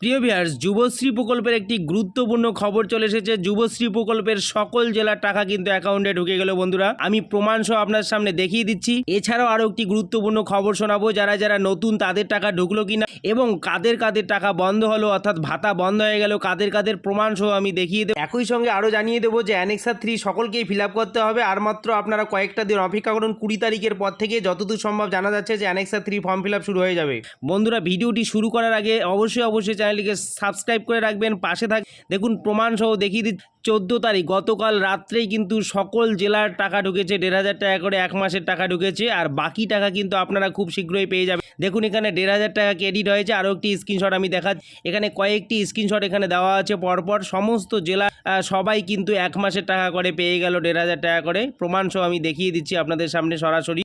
প্রিয় ভিয়ার্স যুবশ্রী প্রকল্পের একটি গুরুত্বপূর্ণ খবর চলে এসেছে। যুবশ্রী প্রকল্পের সকল জেলার টাকা কিন্তু অ্যাকাউন্টে ঢুকে গেল বন্ধুরা। আমি প্রমাণ সহ আপনার সামনে দেখিয়ে দিচ্ছি। এছাড়াও আরও একটি গুরুত্বপূর্ণ খবর শোনাবো। যারা যারা নতুন, তাদের টাকা ঢুকলো কিনা এবং কাদের কাদের টাকা বন্ধ হলো, অর্থাৎ ভাতা বন্ধ হয়ে গেল, কাদের কাদের প্রমাণ সহ আমি দেখিয়ে দেবো। একই সঙ্গে আরও জানিয়ে দেবো যে অ্যানেক্সা থ্রি সকলকেই ফিল করতে হবে। আর মাত্র আপনারা কয়েকটা দিন অপেক্ষা করুন, কুড়ি তারিখের পর থেকে যতদূর সম্ভব জানা যাচ্ছে যে অ্যানেক্সা থ্রি ফর্ম ফিল শুরু হয়ে যাবে। বন্ধুরা, ভিডিওটি শুরু করার আগে অবশ্যই অবশ্যই চ্যানেলটিকে সাবস্ক্রাইব করে রাখবেন, পাশে থাক দেখুন প্রমাণ সহ দেখিয়ে দিচ্ছি। চোদ্দ তারিখ, গতকাল রাত্রেই কিন্তু সকল জেলার টাকা ঢুকেছে, দেড় হাজার টাকা করে এক মাসের টাকা ঢুকেছে, আর বাকি টাকা কিন্তু আপনারা খুব শীঘ্রই পেয়ে যাবেন। দেখুন এখানে দেড় হাজার টাকা ক্রেডিট হয়েছে, আরও একটি স্ক্রিনশট আমি দেখাচ্ছি। এখানে কয়েকটি স্ক্রিনশট এখানে দেওয়া আছে, পরপর সমস্ত জেলা সবাই কিন্তু এক মাসের টাকা করে পেয়ে গেল দেড় হাজার টাকা করে। প্রমাণ সহ আমি দেখিয়ে দিচ্ছি আপনাদের সামনে সরাসরি।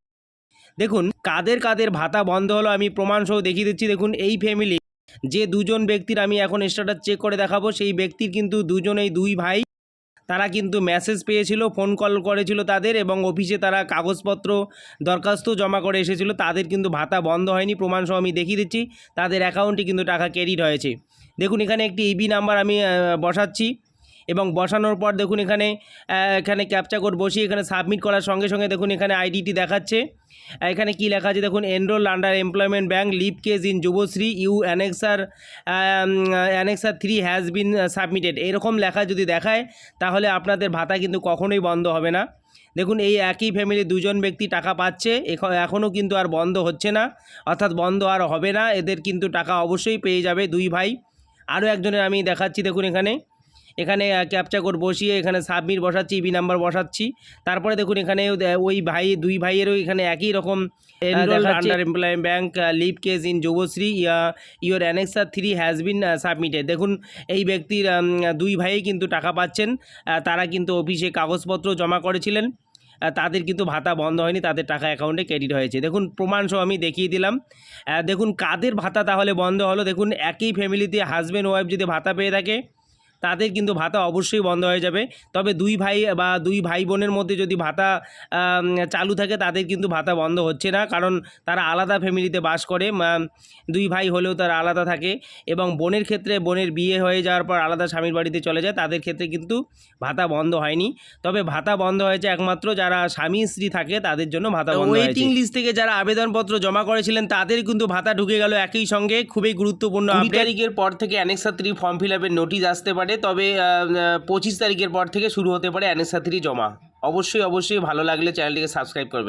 দেখুন, কাদের কাদের ভাতা বন্ধ হলো আমি প্রমাণ সহ দেখিয়ে দিচ্ছি। দেখুন, এই ফ্যামিলি যে দুজন ব্যক্তির আমি এখন স্ট্যাটাস চেক করে দেখাবো, সেই ব্যক্তির কিন্তু দুজনেই দুই ভাই। তারা কিন্তু মেসেজ পেয়েছিল ফোন কল করেছিল তাদের এবং অফিসে তারা কাগজপত্র দরখাস্ত জমা করে এসেছিল। তাদের কিন্তু ভাতা বন্ধ হয়নি, প্রমাণসহ আমি দেখিয়ে দিচ্ছি। তাদের অ্যাকাউন্টে কিন্তু টাকা ক্রেডিট হয়েছে। দেখুন, এখানে একটি ইবি নাম্বার আমি বসাচ্ছি। এবং বসানোর পর দেখুন এখানে এখানে ক্যাপচা কোড বসিয়ে এখানে সাবমিট করার সঙ্গে সঙ্গে দেখুন এখানে আইডিটি দেখাচ্ছে। এখানে কি লেখা আছে? দেখুন enrol under employment bank live case in Yuvashree you annexure annexure three has been submitted এরকম লেখা যদি দেখায়, তাহলে আপনাদের ভাতা কিন্তু কখনোই বন্ধ হবে না। দেখুন, এই একই ফ্যামিলির দুজন ব্যক্তি টাকা পাচ্ছে, এখ- এখনও কিন্তু আর বন্ধ হচ্ছে না। অর্থাৎ বন্ধ আর হবে না, এদের কিন্তু টাকা অবশ্যই পেয়ে যাবে দুই ভাই। আরও একজনের আমি দেখাচ্ছি, দেখুন এখানে। এখানে ক্যাপচা কোড বসিয়ে এখানে সাবমিট বসাচ্ছি ইবি নাম্বার বসাচ্ছি। তারপরে দেখুন এখানে ওই ভাই দুই ভাইয়েরও এখানে একই রকম under employ bank live case in Yuvashree your annexure three has been submitted দেখুন এই ব্যক্তির দুই ভাই কিন্তু টাকা পাচ্ছেন তারা কিন্তু অফিসে কাগজপত্র জমা করেছিলেন তাদের কিন্তু ভাতা বন্ধ হয়নি তাদের টাকা অ্যাকাউন্টে ক্রেডিট হয়েছে। দেখুন প্রমাণ সহ আমি দেখিয়ে দিলাম। দেখুন কাদের ভাতা তাহলে বন্ধ হলো? দেখুন একই ফ্যামিলিতে হাজব্যান্ড ওয়াইফ যদি ভাতা পেয়ে থাকে তাদের কিন্তু ভাতা অবশ্যই বন্ধ হয়ে যাবে। তবে দুই ভাই বা দুই ভাই বোনের মধ্যে যদি ভাতা চালু থাকে তাদের কিন্তু ভাতা বন্ধ হচ্ছে না। কারণ তারা আলাদা ফ্যামিলিতে বাস করে। দুই ভাই হলেও তারা আলাদা থাকে। এবং বোনের ক্ষেত্রে বোনের বিয়ে হয়ে যাওয়ার পর আলাদা স্বামীর বাড়িতে চলে যায়। তাদের ক্ষেত্রে কিন্তু ভাতা বন্ধ হয়নি। তবে ভাতা বন্ধ হয়েছে একমাত্র যারা স্বামী স্ত্রী থাকে তাদের জন্য ভাতা বন্ধ ওয়েটিং লিস্ট থেকে যারা আবেদনপত্র জমা করেছিলেন তাদের কিন্তু ভাতা ঢুকে গেল একই সঙ্গে। খুবই গুরুত্বপূর্ণ কুড়ি তারিখের পর থেকে অ্যানেক্সা থ্রি ফর্ম ফিল আপের নোটিশ আসতে পারে। তবে পঁচিশ তারিখের পর থেকে শুরু হতে পারে অ্যানেসাথিরি থ্রি জমা। অবশ্যই অবশ্যই ভালো লাগলে চ্যানেলটিকে সাবস্ক্রাইব করবেন।